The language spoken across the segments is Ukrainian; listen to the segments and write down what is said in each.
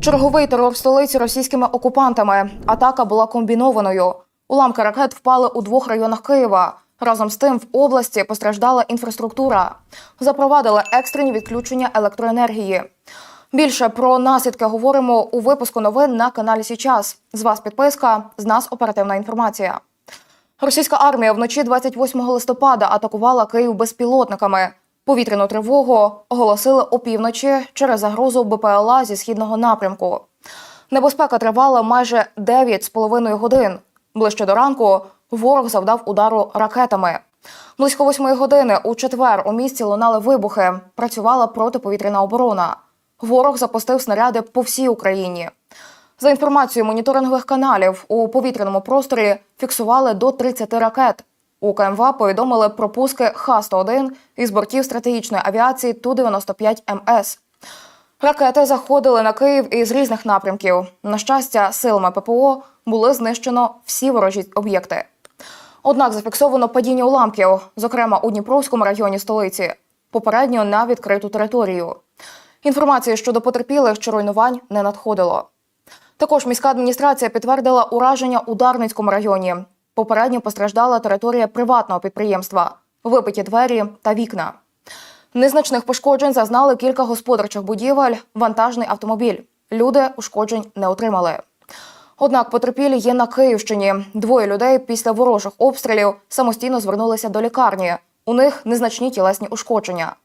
Черговий терор столиці російськими окупантами. Атака була комбінованою. Уламки ракет впали у двох районах Києва. Разом з тим в області постраждала інфраструктура. Запровадили екстрені відключення електроенергії. Більше про наслідки говоримо у випуску новин на каналі Січас. З вас підписка, з нас оперативна інформація. Російська армія вночі 28 листопада атакувала Київ безпілотниками. Повітряну тривогу оголосили опівночі через загрозу БПЛА зі східного напрямку. Небезпека тривала майже 9,5 годин. Ближче до ранку ворог завдав удару ракетами. Близько восьмої години у четвер у місті лунали вибухи. Працювала протиповітряна оборона. Ворог запустив снаряди по всій Україні. За інформацією моніторингових каналів, у повітряному просторі фіксували до 30 ракет. У КМВА повідомили про пуски Х-101 із бортів стратегічної авіації Ту-95МС. Ракети заходили на Київ із різних напрямків. На щастя, силами ППО були знищено всі ворожі об'єкти. Однак зафіксовано падіння уламків, зокрема у Дніпровському районі столиці, попередньо на відкриту територію. Інформації щодо потерпілих чи руйнувань не надходило. Також міська адміністрація підтвердила ураження у Дарницькому районі. Попередньо постраждала територія приватного підприємства, вибиті двері та вікна. Незначних пошкоджень зазнали кілька господарчих будівель, вантажний автомобіль. Люди ушкоджень не отримали. Однак потерпілі є на Київщині. Двоє людей після ворожих обстрілів самостійно звернулися до лікарні. У них незначні тілесні ушкодження.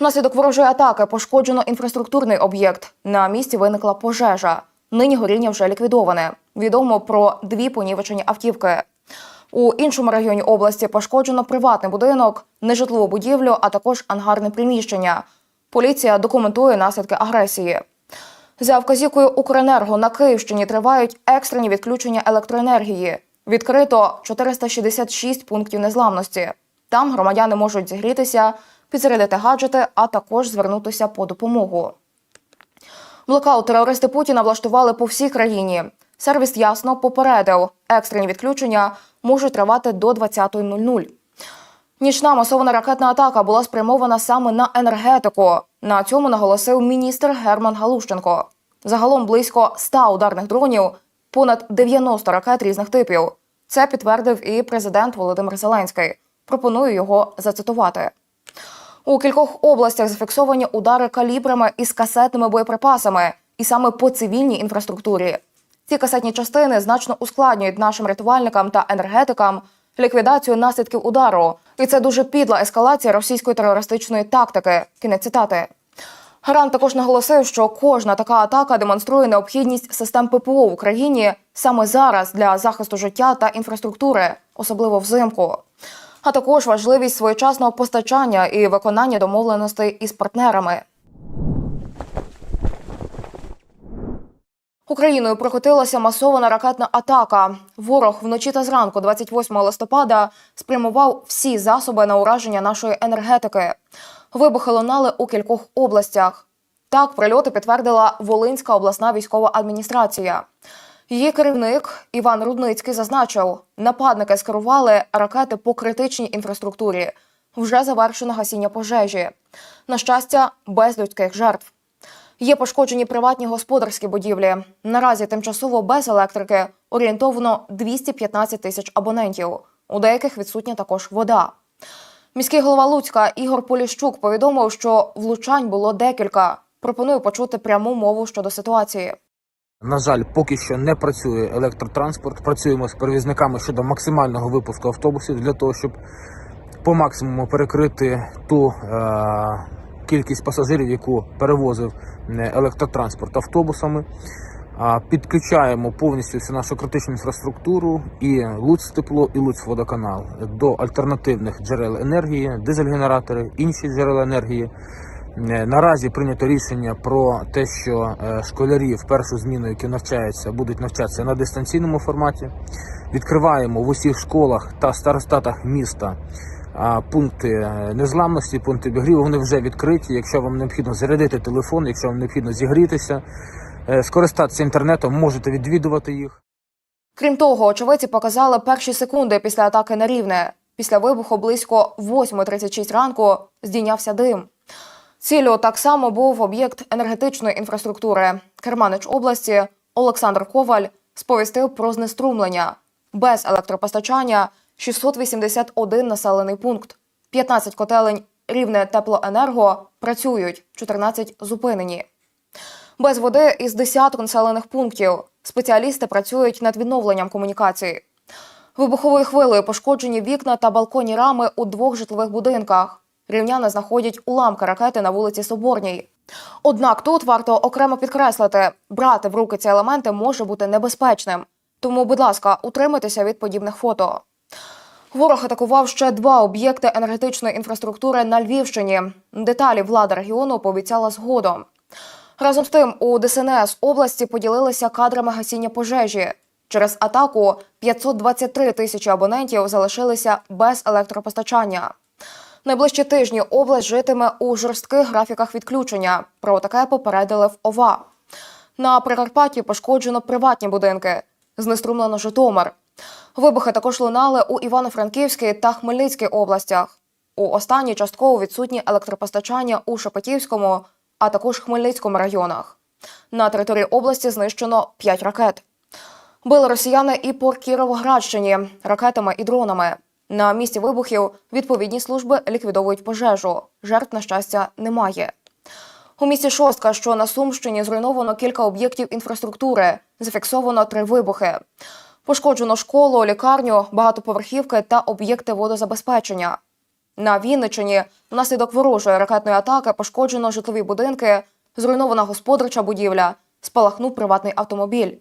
Внаслідок ворожої атаки пошкоджено інфраструктурний об'єкт. На місці виникла пожежа. Нині горіння вже ліквідоване. Відомо про дві понівечені автівки. У іншому районі області пошкоджено приватний будинок, нежитлову будівлю, а також ангарне приміщення. Поліція документує наслідки агресії. За вказівкою Укренерго на Київщині тривають екстрені відключення електроенергії. Відкрито 466 пунктів незламності. Там громадяни можуть зігрітися, підзарядити гаджети, а також звернутися по допомогу. Блокаут терористи Путіна влаштували по всій країні. Сервіс ясно попередив, екстрені відключення можуть тривати до 20.00. Нічна масована ракетна атака була спрямована саме на енергетику. На цьому наголосив міністр Герман Галущенко. Загалом близько 100 ударних дронів, понад 90 ракет різних типів. Це підтвердив і президент Володимир Зеленський. Пропоную його зацитувати. У кількох областях зафіксовані удари калібрами із касетними боєприпасами, і саме по цивільній інфраструктурі. Ці касетні частини значно ускладнюють нашим рятувальникам та енергетикам ліквідацію наслідків удару. І це дуже підла ескалація російської терористичної тактики. Кінець цитати. Гарант також наголосив, що кожна така атака демонструє необхідність систем ППО в Україні саме зараз для захисту життя та інфраструктури, особливо взимку. А також важливість своєчасного постачання і виконання домовленостей із партнерами. Україною прокотилася масована ракетна атака. Ворог вночі та зранку, 28 листопада, спрямував всі засоби на ураження нашої енергетики. Вибухи лунали у кількох областях. Так, прильоти підтвердила Волинська обласна військова адміністрація. Її керівник Іван Рудницький зазначив, нападники скерували ракети по критичній інфраструктурі. Вже завершено гасіння пожежі. На щастя, без людських жертв. Є пошкоджені приватні господарські будівлі. Наразі тимчасово без електрики орієнтовно 215 тисяч абонентів. У деяких відсутня також вода. Міський голова Луцька Ігор Поліщук повідомив, що влучань було декілька. Пропоную почути пряму мову щодо ситуації. На жаль, поки що не працює електротранспорт. Працюємо з перевізниками щодо максимального випуску автобусів для того, щоб по максимуму перекрити ту е- кількість пасажирів, яку перевозив е, електротранспорт автобусами. Підключаємо повністю всю нашу критичну інфраструктуру і Луцтепло, і Луцводоканал до альтернативних джерел енергії, дизель-генератори, інші джерела енергії. Е, Наразі прийнято рішення про те, що е, школярі в першу зміну, які навчаються, будуть навчатися на дистанційному форматі. Відкриваємо в усіх школах та старостатах міста пункти е, незламності, пункти обігріву. Вони вже відкриті. Якщо вам необхідно зарядити телефон, якщо вам необхідно зігрітися, е, скористатися інтернетом, можете відвідувати їх. Крім того, очевидці показали перші секунди після атаки на рівне. Після вибуху близько 8.36 ранку здійнявся дим. Ціллю так само був об'єкт енергетичної інфраструктури. Керманич області Олександр Коваль сповістив про знеструмлення. Без електропостачання 681 населений пункт, 15 котелень рівне теплоенерго працюють, 14 зупинені. Без води із десяток населених пунктів. Спеціалісти працюють над відновленням комунікації. Вибуховою хвилею пошкоджені вікна та балконні рами у двох житлових будинках. Рівняни знаходять уламки ракети на вулиці Соборній. Однак тут варто окремо підкреслити, брати в руки ці елементи може бути небезпечним. Тому, будь ласка, утримайтеся від подібних фото. Ворог атакував ще два об'єкти енергетичної інфраструктури на Львівщині. Деталі влада регіону пообіцяла згодом. Разом з тим, у ДСНС області поділилися кадрами гасіння пожежі. Через атаку 523 тисячі абонентів залишилися без електропостачання. Найближчі тижні область житиме у жорстких графіках відключення. Про таке попередили в ОВА. На Прикарпатті пошкоджено приватні будинки, знеструмлено Житомир. Вибухи також лунали у Івано-Франківській та Хмельницькій областях. У останній частково відсутні електропостачання у Шепетівському, а також Хмельницькому районах. На території області знищено 5 ракет. Били росіяни і по Кіровоградщині ракетами і дронами. На місці вибухів відповідні служби ліквідовують пожежу. Жертв, на щастя, немає. У місті Шостка, що на Сумщині, зруйновано кілька об'єктів інфраструктури. Зафіксовано три вибухи. Пошкоджено школу, лікарню, багатоповерхівки та об'єкти водозабезпечення. На Вінниччині внаслідок ворожої ракетної атаки пошкоджено житлові будинки, зруйнована господарча будівля, спалахнув приватний автомобіль.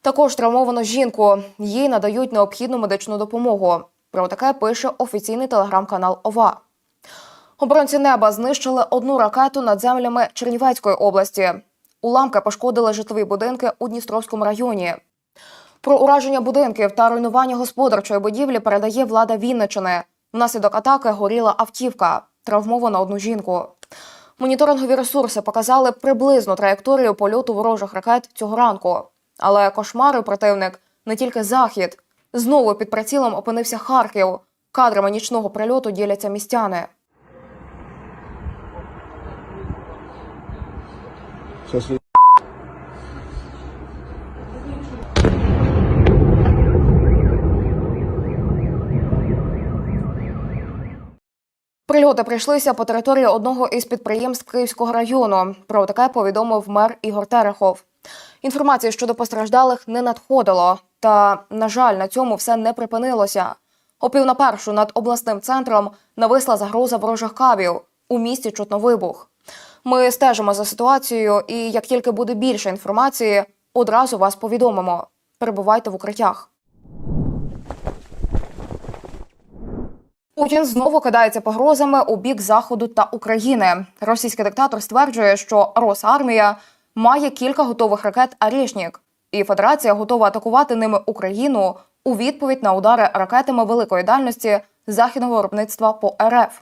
Також травмовано жінку. Їй надають необхідну медичну допомогу. Про таке пише офіційний телеграм-канал ОВА. Оборонці неба знищили одну ракету над землями Чернівецької області. Уламки пошкодили житлові будинки у Дністровському районі. Про ураження будинків та руйнування господарчої будівлі передає влада Вінничини. Внаслідок атаки горіла автівка, травмовано одну жінку. Моніторингові ресурси показали приблизну траєкторію польоту ворожих ракет цього ранку. Але кошмарив противник не тільки захід. Знову під прицілом опинився Харків. Кадрами нічного прильоту діляться містяни. Прильоти прийшлися по території одного із підприємств Київського району. Про таке повідомив мер Ігор Терехов. Інформації щодо постраждалих не надходило. Та, на жаль, на цьому все не припинилося. О пів на першу над обласним центром нависла загроза ворожих кабів. У місті чутно вибух. Ми стежимо за ситуацією, і як тільки буде більше інформації, одразу вас повідомимо. Перебувайте в укриттях. Путін знову кидається погрозами у бік заходу та України. Російський диктатор стверджує, що Росармія має кілька готових ракет «Арєшнік», і Федерація готова атакувати ними Україну у відповідь на удари ракетами великої дальності західного виробництва по РФ.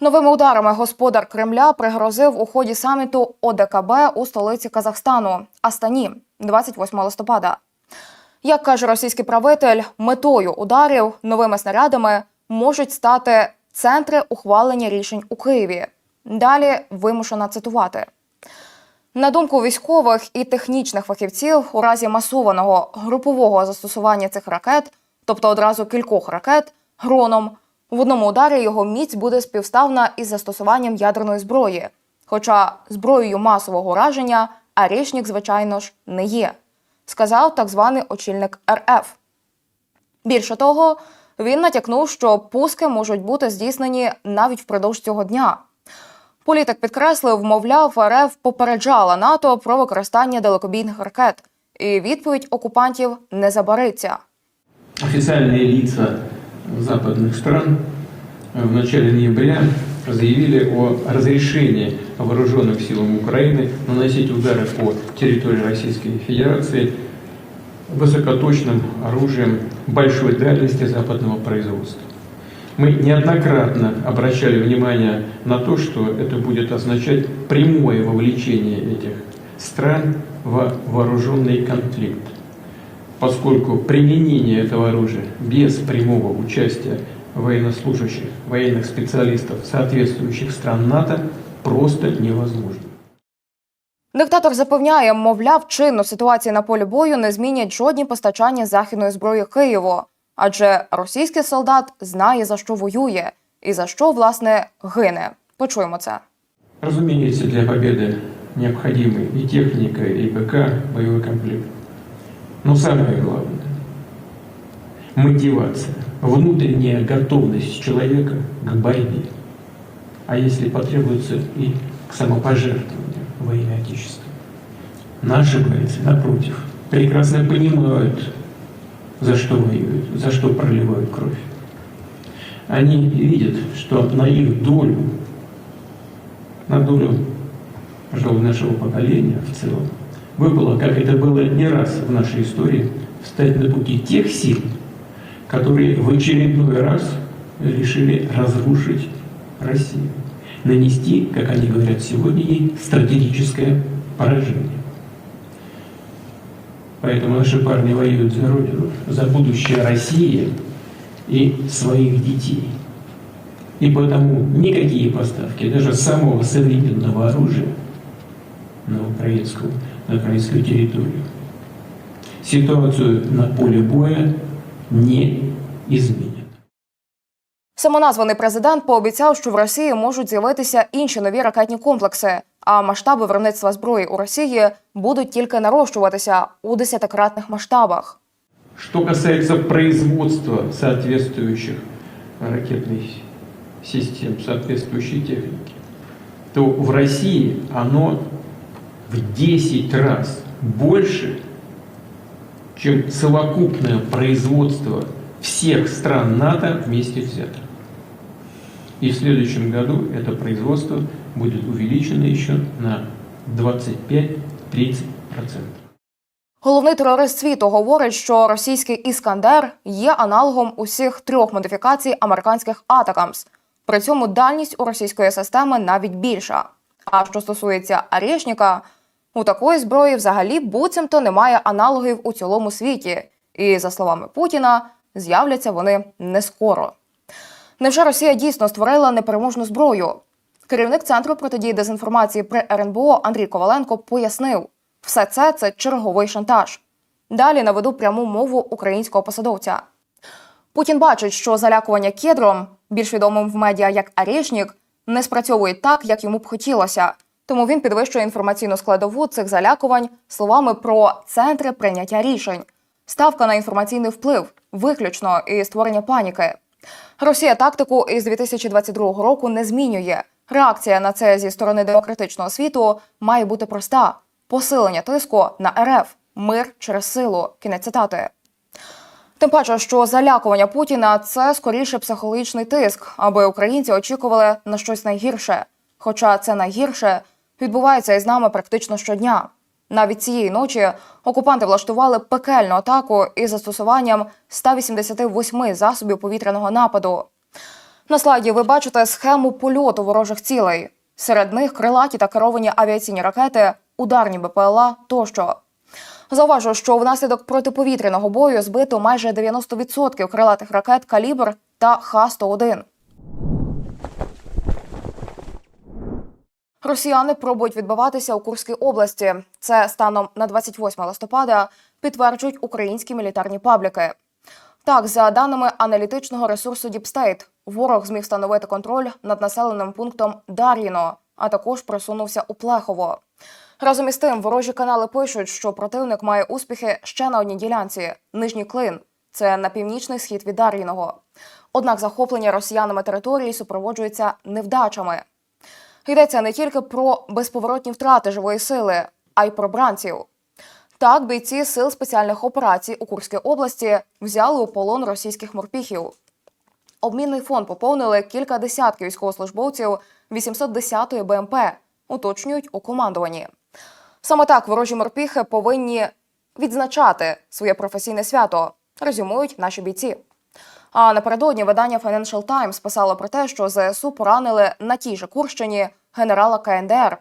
Новими ударами господар Кремля пригрозив у ході саміту ОДКБ у столиці Казахстану Астані 28 листопада. Як каже російський правитель, метою ударів новими снарядами можуть стати центри ухвалення рішень у Києві. Далі вимушена цитувати. На думку військових і технічних фахівців, у разі масованого групового застосування цих ракет, тобто одразу кількох ракет, гроном, в одному ударі його міць буде співставна із застосуванням ядерної зброї. Хоча зброєю масового ураження Арішнік, звичайно ж, не є, сказав так званий очільник РФ. Більше того, він натякнув, що пуски можуть бути здійснені навіть впродовж цього дня. Політик підкреслив, мовляв, РФ попереджала НАТО про використання далекобійних ракет, і відповідь окупантів не забариться. Официальные лица западных стран в начале ноября заявили о разрешении вооруженным силам Украины наносить удары по территории Российской Федерации Высокоточным оружием большой дальности западного производства. Мы неоднократно обращали внимание на то, что это будет означать прямое вовлечение этих стран в вооруженный конфликт поскольку применение этого оружия без прямого участия военнослужащих, военных специалистов соответствующих стран НАТО просто невозможно. Диктатор запевняє, мовляв, чинну ситуацію на полі бою не змінять жодні постачання західної зброї Києву, адже російський солдат знає за що воює і за що власне гине. Почуємо це. Разумеется, для победы необходимы и техника, и ПК, боевой комплект. Но самое главное – мотивация, внутренняя готовность человека к борьбе. А если потребуется и к самопожертвованию во имя Отечества. Наши бойцы, напротив, прекрасно понимают, за что воюют, за что проливают кровь. Они видят, что на их долю на долю, пожалуй, нашего поколения в целом, выпало, как это было не раз в нашей истории, встать на пути тех сил, которые в очередной раз решили разрушить Россию, нанести, как они говорят сегодня, ей стратегическое поражение. Поэтому наши парни воюют за Родину, за будущее России и своих детей. И потому никакие поставки, даже самого современного оружия на украинскую, на украинскую территорию, ситуацию на поле боя не изменят. Самоназваний президент пообіцяв, що в Росії можуть з'явитися інші нові ракетні комплекси, а масштаби виробництва зброї у Росії будуть тільки нарощуватися у десятикратних масштабах. Что касается производства соответствующих ракетных систем, соответствующей техники, то в России оно в 10 раз больше, чем совокупное производство всех стран НАТО вместе взятых. И в следующем году это производство будет увеличено еще на 25-30%. Головний терорист світу говорить, що російський іскандер є аналогом усіх трьох модифікацій американських Атакамс. При цьому дальність у російської системи навіть більша. А що стосується Арєшніка, у такої зброї взагалі буцімто немає аналогів у цілому світі. І за словами Путіна, з'являться вони не скоро. Невже Росія дійсно створила непереможну зброю? Керівник центру протидії дезінформації при РНБО Андрій Коваленко пояснив, все це це черговий шантаж. Далі наведу пряму мову українського посадовця. Путін бачить, що залякування кедром, більш відомим в медіа як Арєшнік, не спрацьовує так, як йому б хотілося. Тому він підвищує інформаційну складову цих залякувань словами про центри прийняття рішень, ставка на інформаційний вплив, виключно і створення паніки. Росія тактику із 2022 року не змінює. Реакція на це зі сторони демократичного світу має бути проста: посилення тиску на РФ, мир через силу. Кінець цитати. Тим паче, що залякування Путіна це скоріше психологічний тиск, аби українці очікували на щось найгірше. Хоча це найгірше відбувається із нами практично щодня. Навіть цієї ночі окупанти влаштували пекельну атаку із застосуванням 188 засобів повітряного нападу. На слайді ви бачите схему польоту ворожих цілей. Серед них крилаті та керовані авіаційні ракети, ударні БПЛА тощо. Зауважу, що внаслідок протиповітряного бою збито майже 90% крилатих ракет калібр та Х-101. Росіяни пробують відбиватися у Курській області. Це станом на 28 листопада підтверджують українські мілітарні пабліки. Так, за даними аналітичного ресурсу Діпстейт, ворог зміг встановити контроль над населеним пунктом Дар'їно, а також просунувся у Плехово. Разом із тим, ворожі канали пишуть, що противник має успіхи ще на одній ділянці нижній клин. Це на північний схід від Дар'їного. Однак захоплення росіянами території супроводжується невдачами. Йдеться не тільки про безповоротні втрати живої сили, а й про бранців. Так, бійці сил спеціальних операцій у Курській області взяли у полон російських морпіхів. Обмінний фонд поповнили кілька десятків військовослужбовців 810-ї БМП, уточнюють у командуванні. Саме так ворожі морпіхи повинні відзначати своє професійне свято, резюмують наші бійці. А напередодні видання Financial Times писало про те, що ЗСУ поранили на тій же Курщині генерала КНДР.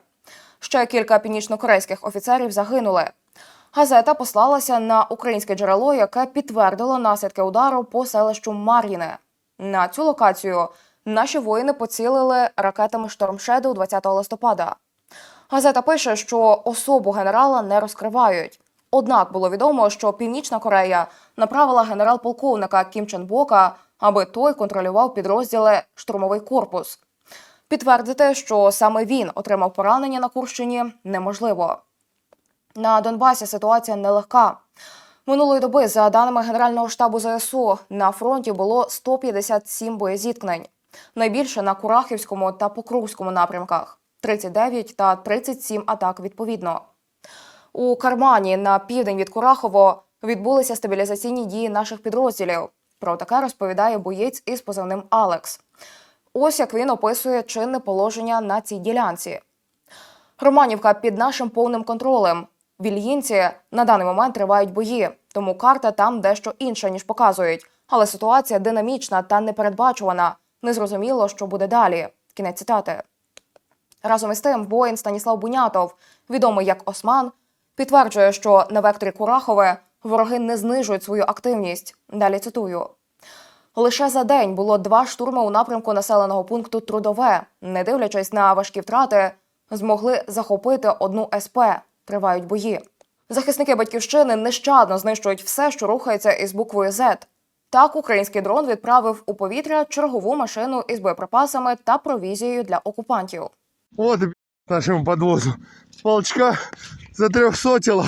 Ще кілька північнокорейських офіцерів загинули. Газета послалася на українське джерело, яке підтвердило наслідки удару по селищу Мар'їне. На цю локацію наші воїни поцілили ракетами Shadow 20 листопада. Газета пише, що особу генерала не розкривають. Однак було відомо, що Північна Корея направила генерал-полковника Кім Чен Бока, аби той контролював підрозділи штурмовий корпус. Підтвердити, що саме він отримав поранення на Курщині, неможливо. На Донбасі ситуація нелегка. Минулої доби, за даними Генерального штабу ЗСУ, на фронті було 157 боєзіткнень. Найбільше на Курахівському та Покровському напрямках 39 та 37 атак відповідно. У Кармані на південь від Курахово відбулися стабілізаційні дії наших підрозділів. Про таке розповідає боєць із позивним Алекс. Ось як він описує чинне положення на цій ділянці. Романівка під нашим повним контролем. В на даний момент тривають бої, тому карта там дещо інша, ніж показують. Але ситуація динамічна та непередбачувана. Незрозуміло, що буде далі. Кінець цитати. Разом із тим, воїн Станіслав Бунятов, відомий як Осман, підтверджує, що на векторі Курахове вороги не знижують свою активність. Далі цитую. Лише за день було два штурми у напрямку населеного пункту Трудове. Не дивлячись на важкі втрати, змогли захопити одну СП. Тривають бої. Захисники батьківщини нещадно знищують все, що рухається із буквою Z. Так, український дрон відправив у повітря чергову машину із боєприпасами та провізією для окупантів. Вот и б***ь, нашему Полчка затрехсотила,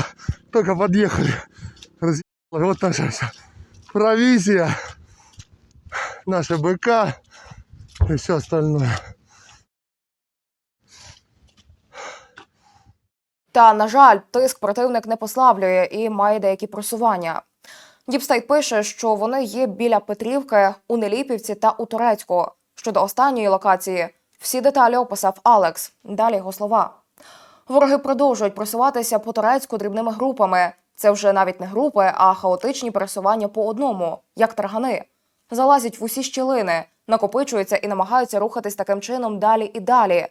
только подъехали. Разъебало. Вот наша вся провизия, наши БК и все остальное. Та, на жаль, тиск противник не послаблює і має деякі просування. Діпстейт пише, що вони є біля Петрівки, у Неліпівці та у Турецьку. Щодо останньої локації, всі деталі описав Алекс. Далі його слова. Вороги продовжують просуватися по Турецьку дрібними групами. Це вже навіть не групи, а хаотичні пересування по одному, як таргани. Залазять в усі щілини, накопичуються і намагаються рухатись таким чином далі і далі.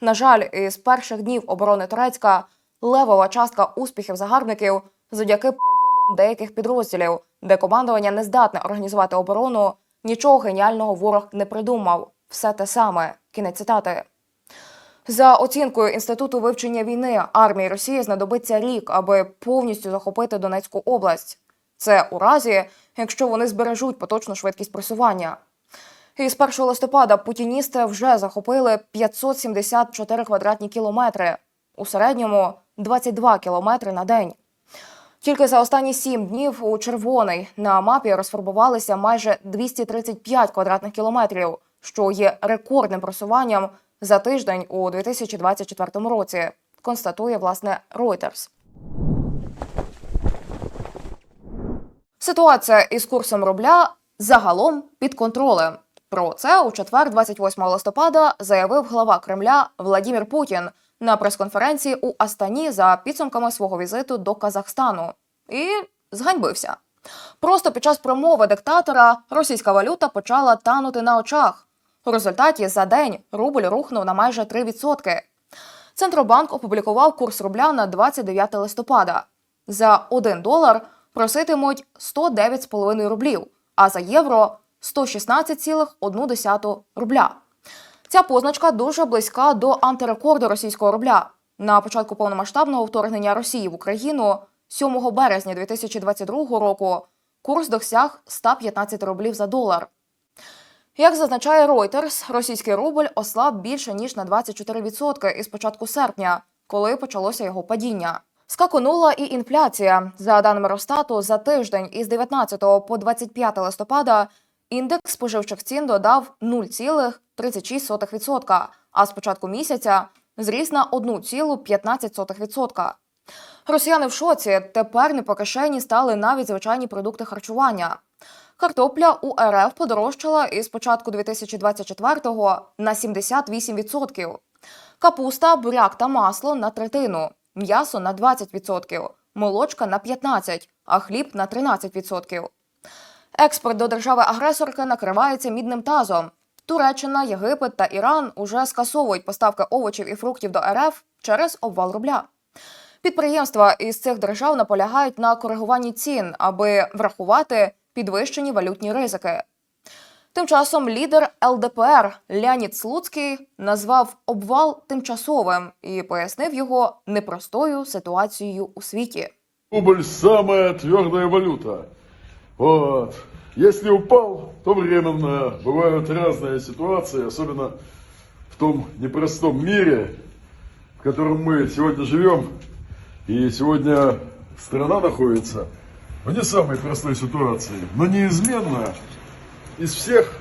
На жаль, із перших днів оборони Турецька левова частка успіхів загарбників завдяки пройобам деяких підрозділів, де командування не здатне організувати оборону, нічого геніального ворог не придумав. Все те саме. Кінець цитати. За оцінкою інституту вивчення війни армії Росії знадобиться рік, аби повністю захопити Донецьку область. Це у разі, якщо вони збережуть поточну швидкість просування. Із 1 листопада путіністи вже захопили 574 квадратні кілометри, у середньому 22 кілометри на день. Тільки за останні сім днів у червоний на мапі розфарбувалися майже 235 квадратних кілометрів, що є рекордним просуванням за тиждень у 2024 році. Констатує власне Reuters. Ситуація із курсом рубля загалом під контролем. Про це у четвер, 28 листопада, заявив глава Кремля Владімір Путін на прес-конференції у Астані за підсумками свого візиту до Казахстану і зганьбився. Просто під час промови диктатора російська валюта почала танути на очах. У результаті за день рубль рухнув на майже 3%. Центробанк опублікував курс рубля на 29 листопада. За 1 долар проситимуть 109,5 рублів, а за євро 116,1 рубля. Ця позначка дуже близька до антирекорду російського рубля. На початку повномасштабного вторгнення Росії в Україну 7 березня 2022 року курс досяг 115 рублів за долар. Як зазначає Reuters, російський рубль ослаб більше ніж на 24% із початку серпня, коли почалося його падіння. Скаконула і інфляція. За даними Росстату, за тиждень із 19 по 25 листопада індекс споживчих цін додав 0,36%, а з початку місяця зріс на 1,15%. Росіяни в шоці тепер не по кишені стали навіть звичайні продукти харчування. Картопля у РФ подорожчала із початку 2024-го на 78%. Капуста, буряк та масло на третину, м'ясо на 20%, молочка на 15%, а хліб на 13%. Експорт до держави-агресорки накривається мідним тазом. Туреччина, Єгипет та Іран уже скасовують поставки овочів і фруктів до РФ через обвал рубля. Підприємства із цих держав наполягають на коригуванні цін, аби врахувати підвищені валютні ризики. Тим часом лідер ЛДПР Леонід Слуцький назвав обвал тимчасовим і пояснив його непростою ситуацією у світі. Рубль самая твердая валюта. Вот. Если упал, то временно. Бывают разные ситуации, особенно в том непростом мире, в котором мы сегодня живем. И сегодня страна находится в не самой простой ситуации. Но неизменно из всех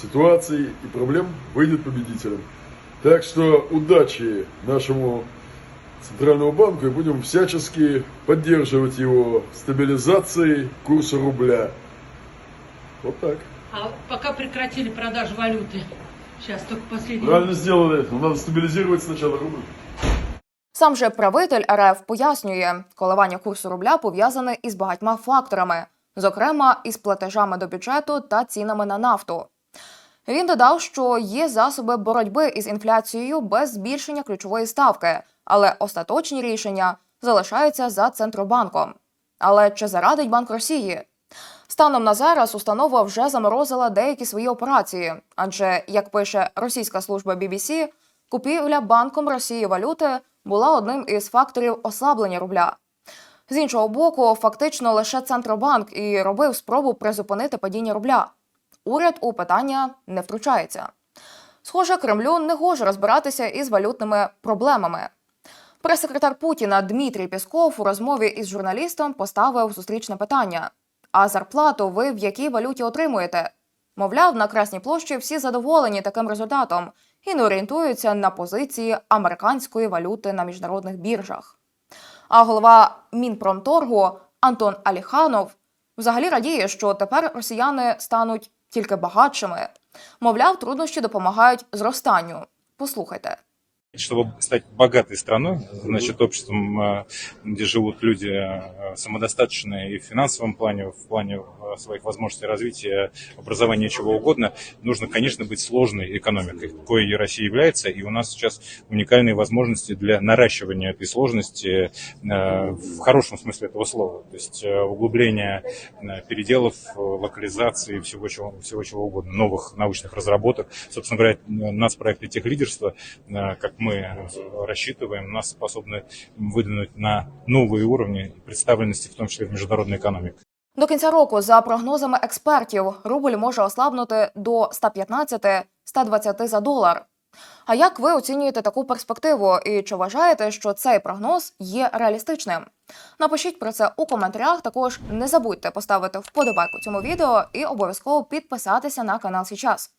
ситуаций и проблем выйдет победителем. Так что удачи нашему Центральному банку и будем всячески поддерживать его в стабилизации курса рубля. Вот так. А пока прекратили продажу валюты. Сейчас только последний. Правильно сделали. Но надо стабилизировать сначала рубль. Сам же правитель РФ пояснює, коливання курсу рубля пов'язане із багатьма факторами, зокрема із платежами до бюджету та цінами на нафту. Він додав, що є засоби боротьби із інфляцією без збільшення ключової ставки, але остаточні рішення залишаються за центробанком. Але чи зарадить Банк Росії? Станом на зараз установа вже заморозила деякі свої операції, адже, як пише російська служба BBC, купівля банком Росії валюти була одним із факторів ослаблення рубля. З іншого боку, фактично лише Центробанк і робив спробу призупинити падіння рубля. Уряд у питання не втручається. Схоже, Кремлю не гоже розбиратися із валютними проблемами. Прес-секретар Путіна Дмитрій Пісков у розмові із журналістом поставив зустрічне питання: а зарплату ви в якій валюті отримуєте? Мовляв, на Красній площі всі задоволені таким результатом і не орієнтуються на позиції американської валюти на міжнародних біржах. А голова Мінпромторгу Антон Аліханов взагалі радіє, що тепер росіяни стануть тільки багатшими. Мовляв, труднощі допомагають зростанню. Послухайте. Чтобы стать богатой страной, значит, обществом, э, где живут люди э, самодостаточные и в финансовом плане, в плане э, своих возможностей развития, образования, чего угодно, нужно, конечно, быть сложной экономикой, какой и Россия является, и у нас сейчас уникальные возможности для наращивания этой сложности в хорошем смысле этого слова, то есть углубления э, переделов, локализации, всего чего, всего чего угодно, новых научных разработок. Собственно говоря, нацпроекты тех лидерства, э, как мы рассчитываем, нас способны выдвинуть на новые уровни представленности, в том числе в международной экономике. До кінця року, за прогнозами експертів, рубль може ослабнути до 115-120 за долар. А як ви оцінюєте таку перспективу і чи вважаєте, що цей прогноз є реалістичним? Напишіть про це у коментарях. Також не забудьте поставити вподобайку цьому відео і обов'язково підписатися на канал Січас.